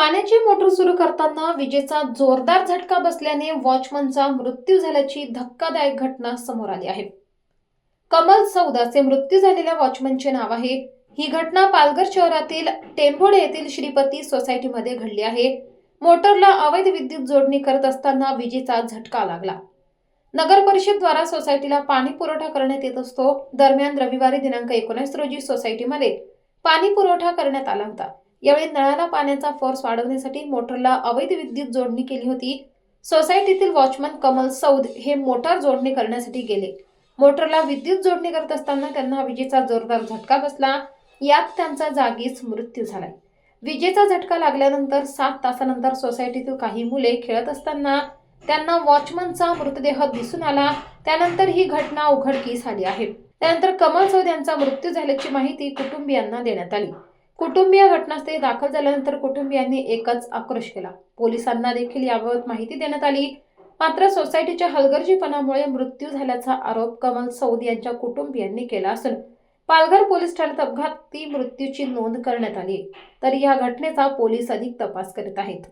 पाण्याची मोटर सुरू करताना विजेचा जोरदार झटका बसल्याने वॉचमनचा मृत्यू झाल्याची धक्कादायक घटना समोर आली आहे. कमल सौदाचे मृत्यू झालेल्या वॉचमनचे नाव आहे. ही घटना पालघर शहरातील टेंभोडे येथील श्रीपती सोसायटीमध्ये घडली आहे. मोटरला अवैध विद्युत जोडणी करत असताना विजेचा झटका लागला. नगर परिषदद्वारा सोसायटीला पाणी पुरवठा करण्यात येत असतो. दरम्यान रविवारी दिनांक एकोणीस रोजी सोसायटीमध्ये पाणी पुरवठा करण्यात आला होता. यावेळी नळाला पाण्याचा फोर्स वाढवण्यासाठी मोटरला अवैध विद्युत जोडणी केली होती. सोसायटीतील वॉचमन कमल सौद हे मोटार जोडणी करण्यासाठी गेले. मोटरला विद्युत जोडणी करत असताना त्यांना विजेचा जोरदार झटका बसला. यात त्यांचा जागीच मृत्यू झालाय. विजेचा झटका लागल्यानंतर सात तासानंतर सोसायटीतील काही मुले खेळत असताना त्यांना वॉचमनचा मृतदेह दिसून आला. त्यानंतर ही घटना उघडकीस आली आहे. त्यानंतर कमल सौद यांचा मृत्यू झाल्याची माहिती कुटुंबियांना देण्यात आली. कुटुंबीय घटनास्थळी दाखल झाल्यानंतर कुटुंबियांनी एकच आक्रोश केला. पोलिसांना देखील याबाबत माहिती देण्यात आली. मात्र सोसायटीच्या हलगर्जीपणामुळे मृत्यू झाल्याचा आरोप कमल सौद यांच्या कुटुंबियांनी केला असून पालघर पोलीस ठाण्यात अपघाती मृत्यूची नोंद करण्यात आली. तर या घटनेचा पोलीस अधिक तपास करीत आहेत.